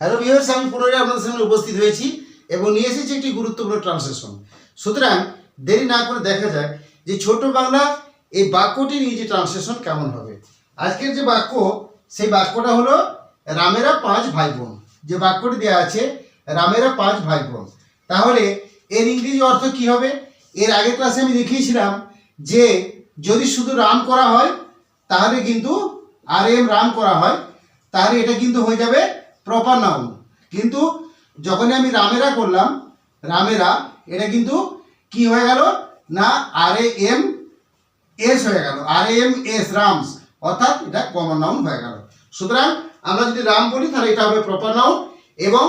Hello viewers, আমি পুনরায় আপনাদের সামনে উপস্থিত হয়েছি এবং নিয়ে এসেছি একটি গুরুত্বপূর্ণ ট্রান্সলেশন। সুতরাং দেরি না করে দেখা যাক যে ছোট বাংলা এই বাক্যটি নিয়ে যে ট্রান্সলেশন কেমন হবে। আজকের যে বাক্য, সেই বাক্যটা হলো রামেরা পাঁচ ভাই বোন যে বাক্যটি দেওয়া আছে, রামেরা পাঁচ ভাই বোন তাহলে এর ইংরেজি অর্থ কি হবে? এর আগের ক্লাসে আমি দেখিয়েছিলাম যে যদি শুধু রাম করা হয়, তাহলে কিন্তু আর এম রাম করা হয়, তাহলে এটা কিন্তু হয়ে যাবে প্রপার নাউন কিন্তু যখনই আমি রামেরা করলাম, রামেরা, এটা কিন্তু কি হয়ে গেল? না আর এম এস হয়ে গেল। আর এম এস রামস। অর্থাৎ এটা কমন নাউন হয়ে গেল। সুতরাং আমরা যদি রাম বলি, তাহলে এটা হবে প্রপার নাউন এবং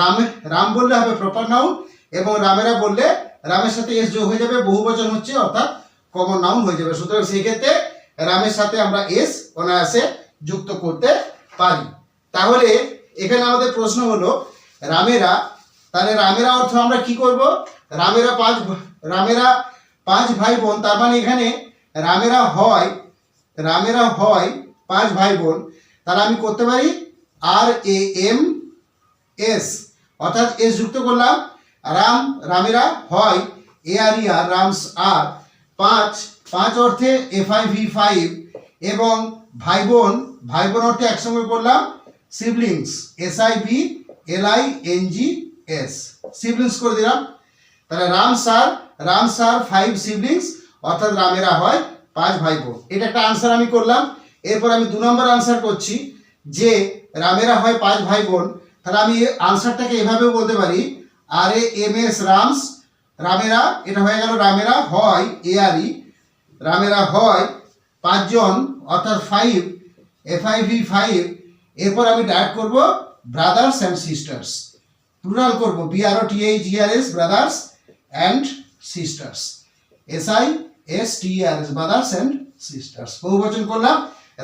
রামে, রাম বললে হবে প্রপার নাউন এবং রামেরা বললে রামের সাথে এস যোগ হয়ে যাবে, বহু বচন হচ্ছে, অর্থাৎ কমন নাউন হয়ে যাবে। সুতরাং সেই ক্ষেত্রে রামের সাথে আমরা এস অনায়াসে যুক্ত করতে পারি। তাহলে এখানে আমাদের প্রশ্ন হলো, রামেরা, তাহলে রামেরা অর্থ আমরা কি করব? রামেরা পাঁচ রামেরা পাঁচ ভাই বোন তার মানে এখানে রামেরা হয় রামেরা হয় পাঁচ ভাই বোন তাহলে আমি করতে পারি আর এ এম এস অর্থাৎ এস যুক্ত করলাম, রাম, রামেরা হয় এ আর ই আর রামস আর পাঁচ পাঁচ অর্থে এফ আই ভি ফাইভ এবং ভাই বোন ভাই বোন অর্থে একসঙ্গে করলাম siblings S I B L I N G S siblings করে দিলাম। তাহলে Ram sir Ram sir five siblings অর্থাৎ রামেরা হয় পাঁচ ভাই বোন এটা একটা আনসার আমি করলাম। এরপর আমি দু নম্বর আনসার করছি যে রামেরা হয় পাঁচ ভাই বোন তাহলে আমি আনসারটাকে এভাবেও বলতে পারি। আর এ এম এস রামস, রামেরা, এটা হয়ে গেল রামেরা হয় এ আর ই রামেরা হয় পাঁচজন, অর্থাৎ five F I V five এরপর আমি ডায়েট করব ব্রাদার্স অ্যান্ড সিস্টার্স প্লুরাল করব B R S brothers and sisters S I S T R S brothers and sisters বহু বচন করলাম,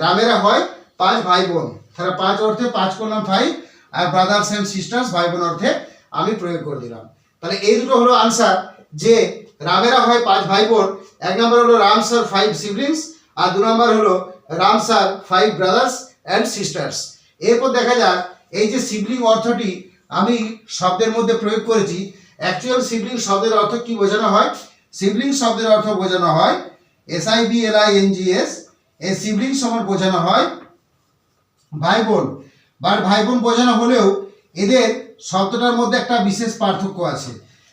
রামেরা হয় পাঁচ ভাই বোন তাহলে পাঁচ অর্থে পাঁচ করলাম ফাইভ আর ব্রাদার্স অ্যান্ড সিস্টার্স ভাই বোন অর্থে আমি প্রয়োগ করে দিলাম। তাহলে এই দুটো হলো আনসার যে রামেরা হয় পাঁচ ভাই বোন এক নম্বর হলো রাম স্যার ফাইভ সিবলিংস আর দু নম্বর হলো Ram sir five brothers and sisters এরপর দেখা যাক, এই যে সিবলিং অর্থটি আমি শব্দের মধ্যে প্রয়োগ করেছি অ্যাকচুয়াল সিবলিং শব্দের অর্থ কি বোঝানো হয়? সিবলিং শব্দের অর্থ বোঝানো হয় S I B L I N G S এই সিবলিং সমান বোঝানো হয় ভাই বোন বা ভাই বোন বোঝানো হলেও এদের শব্দটার মধ্যে একটা বিশেষ পার্থক্য আছে।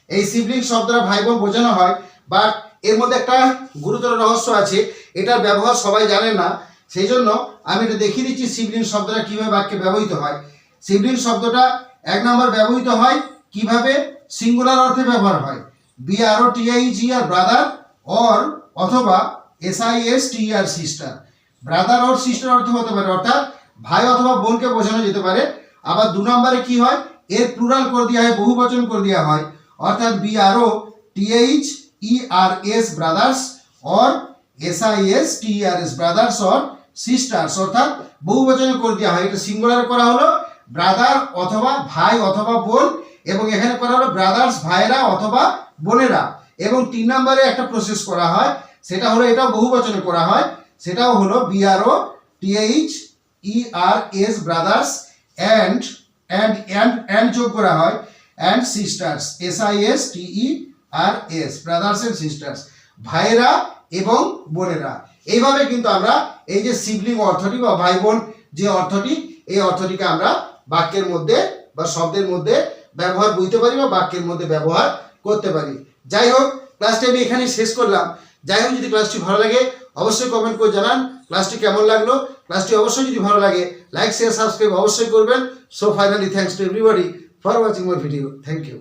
এই সিবলিং শব্দটা ভাই বোন বোঝানো হয় বাট এর মধ্যে একটা গুরুতর রহস্য আছে, এটার ব্যবহার সবাই জানে না। সেই জন্য আমি এটা দেখিয়ে দিচ্ছি সিবলিং শব্দটা কীভাবে বাক্যে ব্যবহৃত হয়। সিবলিং শব্দটা এক নম্বর ব্যবহৃত হয়, কীভাবে? সিঙ্গুলার অর্থে ব্যবহার হয়। B R O T I G R brother or অথবা S I S T R sister brother or sister অর্থ হতে পারে, অর্থাৎ ভাই অথবা বোনকে বোঝানো যেতে পারে। আবার দু নম্বরে কি হয়? এর প্লুরাল করে দেওয়া হয় বহু বচন করে দেওয়া হয়। অর্থাৎ B R O T H E R S brothers or S I S T R S brothers or sisters অর্থাৎ বহু বচনে করে দেওয়া হয়। এটা সিঙ্গুলার করা হলো ব্রাদার অথবা ভাই অথবা বোন, এবং এখানে করা হলো ব্রাদার্স ভাইরা অথবা বোনেরা। এবং তিন নম্বরে একটা প্রসেস করা হয়, সেটা হলো এটা বহু বচনে করা হয়, সেটাও হলো B R O T H E R S brothers and and and and যোগ করা হয়। And sisters S I S T E R S brothers and sisters ভাইয়েরা এবং বোনেরা। এইভাবে কিন্তু আমরা এই যে সিবলিং অর্থটি বা ভাই বোন যে অর্থটি, এই অর্থটিকে আমরা বাক্যের মধ্যে বা শব্দের মধ্যে ব্যবহার বুঝতে পারি বা বাক্যের মধ্যে ব্যবহার করতে পারি। যাই হোক ক্লাসটি আমি এখানে শেষ করলাম। যাই হোক, যদি ক্লাসটি ভালো লাগে, অবশ্যই কমেন্ট করে জানান ক্লাসটি কেমন লাগল। ক্লাসটি অবশ্যই যদি ভালো লাগে লাইক শেয়ার সাবস্ক্রাইব অবশ্যই করবেন। So finally thanks to everybody for watching my video thank you